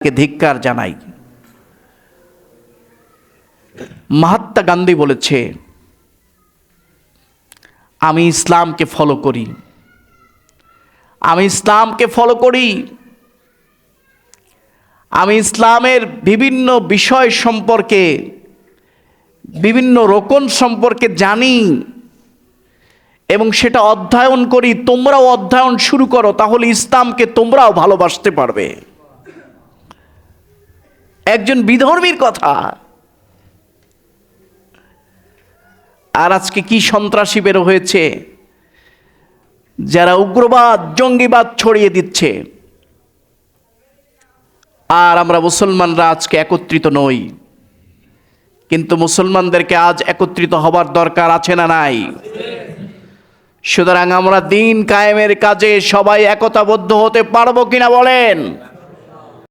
কে ধিক্কার জানাই। মহাত্মা গান্ধী বলেছে, আমি ইসলামকে ফলো করি। আমি ইসলামকে ফলো করি। আমি ইসলামের বিভিন্ন বিষয় সম্পর্কে, বিভিন্ন রোকন সম্পর্কে জানি এবং সেটা অধ্যয়ন করি। তোমরাও অধ্যয়ন শুরু করো, তাহলে ইসলামকে তোমরাও ভালোবাসতে পারবে। একজন বিধর্মীর কথা। আর আজকে কি সন্ত্রাসী বেরো হয়েছে? যারা উগ্রবাদ, জঙ্গিবাদ ছড়িয়ে দিচ্ছে। আর আমরা মুসলমানরা আজকে একত্রিত নই। কিন্তু মুসলমানদেরকে আজ একত্রিত হবার দরকার আছে না নাই? সুতরাং আমরা দিন কায়েমের কাজে সবাই একতাবদ্ধ হতে পারব কিনা বলেন?